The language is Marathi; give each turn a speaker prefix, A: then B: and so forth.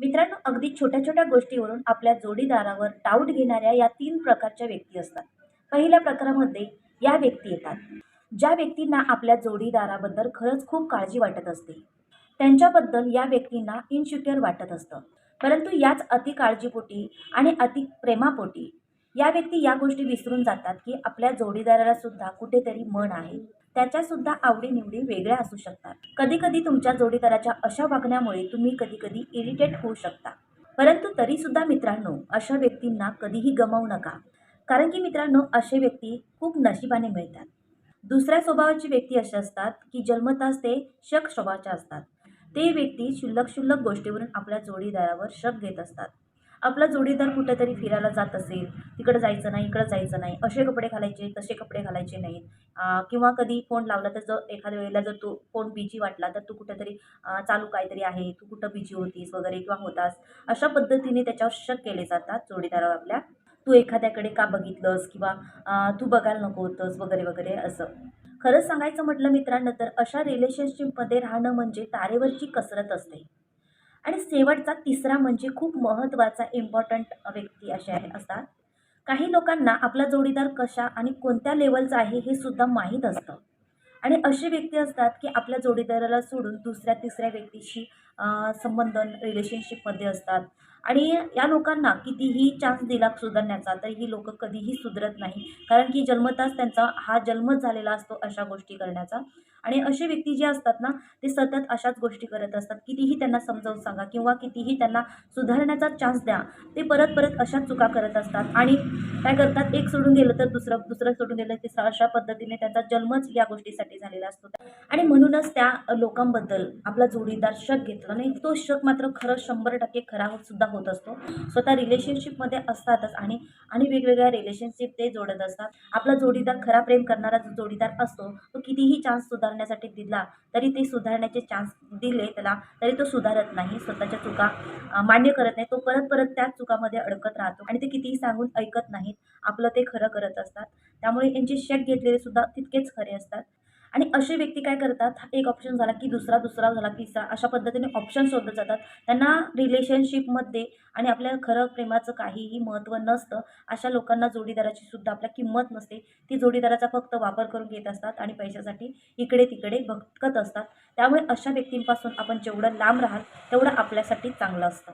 A: मित्रांनो अगदी छोट्या छोट्या गोष्टीवरून आपल्या जोडीदारावर डाऊट घेणाऱ्या या तीन प्रकारच्या व्यक्ती असतात. पहिल्या प्रकारामध्ये या व्यक्ती येतात ज्या व्यक्तींना आपल्या जोडीदाराबद्दल खरंच खूप काळजी वाटत असते. त्यांच्याबद्दल या व्यक्तींना इनसिक्युअर वाटत असतं. परंतु याच अति काळजीपोटी आणि अति प्रेमापोटी या व्यक्ती या गोष्टी विसरून जातात की आपल्या जोडीदाराला सुद्धा कुठेतरी मन आहे. त्याच्यासुद्धा आवडीनिवडी वेगळ्या असू शकतात. कधी कधी तुमच्या जोडीदाराच्या अशा वागण्यामुळे तुम्ही कधी कधी इरिटेट होऊ शकता. परंतु तरीसुद्धा मित्रांनो अशा व्यक्तींना कधीही गमावू नका. कारण की मित्रांनो असे व्यक्ती खूप नशिबाने मिळतात. दुसऱ्या स्वभावाची व्यक्ती अशी असतात की जन्मताच ते शक स्वभावाच्या असतात. ते व्यक्ती क्षुल्लक शुल्लक गोष्टीवरून आपल्या जोडीदारावर शक घेत असतात. आपला जोडीदार कुठेतरी फिरायला जात असेल तिकडं जायचं नाही इकडं जायचं नाही असे कपडे घालायचे तसे कपडे घालायचे नाहीत. किंवा कधी फोन लावला तर जर एखाद्या वेळेला जर तू फोन बिजी वाटला तर तू कुठेतरी चालू काहीतरी आहे तू कुठं बिजी होतीस वगैरे किंवा होतास अशा पद्धतीने त्याच्यावर शक केले जातात जोडीदारावर आपल्या. तू एखाद्याकडे का बघितलंस किंवा तू बघायला नको होतंस वगैरे वगैरे असं. खरंच सांगायचं म्हटलं मित्रांनो तर अशा रिलेशनशिपमध्ये राहणं म्हणजे तारेवरची कसरत असते. आणि शेवटचा तिसरा म्हणजे खूप महत्त्वाचा इम्पॉर्टंट व्यक्ती असे आहे असतात. काही लोकांना आपला जोडीदार कशा आणि कोणत्या लेवलचा आहे हे सुद्धा माहीत असतं. आणि असे व्यक्ती असतात की आपल्या जोडीदाराला सोडून दुसऱ्या तिसऱ्या व्यक्तीशी संबंध रिलेशनशिपमध्ये असतात. आणि या लोकांना कितीही चान्स दिला सुधारण्याचा तर ही लोकं कधीही सुधरत नाही. कारण की जन्मताच त्यांचा हा जन्मच झालेला असतो अशा गोष्टी करण्याचा. आणि असे व्यक्ती जे असतात ना ते सतत अशाच गोष्टी करत असतात. कितीही त्यांना समजावून सांगा किंवा कितीही त्यांना सुधारण्याचा चान्स द्या ते परत परत अशाच चुका करत असतात. आणि काय करतात? एक सोडून गेलं तर दुसरं दुसरं सोडून गेलं तिसरा अशा पद्धतीने त्यांचा जन्मच या गोष्टीसाठी झालेला असतो. आणि म्हणूनच त्या लोकांबद्दल आपला जोडीदार शक घेतला आणि तो शक मात्र खरं शंभर टक्के खरा होत सुद्धा होत असतो. स्वतः रिलेशनशिपमध्ये असतातच आणि आणि वेगवेगळ्या रिलेशनशिप ते जोडत असतात. आपला जोडीदार खरा प्रेम करणारा जो जोडीदार असतो तो कितीही चान्स सुधारण्यासाठी दिला तरी ते सुधारण्याचे चान्स दिले त्याला तरी तो सुधारत नाही. स्वतःच्या चुका मान्य करत नाही. तो परत परत त्याच चुकामध्ये अडकत राहतो आणि ते कितीही सांगून ऐकत नाहीत. आपलं ते खरं करत असतात. त्यामुळे यांचे शक घेतलेले सुद्धा तितकेच खरे असतात. आणि असे व्यक्ती काय करतात? हा एक ऑप्शन झाला की दुसरा दुसरा झाला तिसरा अशा पद्धतीने ऑप्शन शोधत जातात. त्यांना रिलेशनशिपमध्ये आणि आपल्या खरं प्रेमाचं काहीही महत्त्व नसतं अशा लोकांना जोडीदाराची सुद्धा आपल्या किंमत नसते. ती जोडीदाराचा फक्त वापर करून घेत असतात आणि पैशासाठी इकडे तिकडे भटकत असतात. त्यामुळे अशा व्यक्तींपासून आपण जेवढं लांब राहाल तेवढं आपल्यासाठी चांगलं असतं.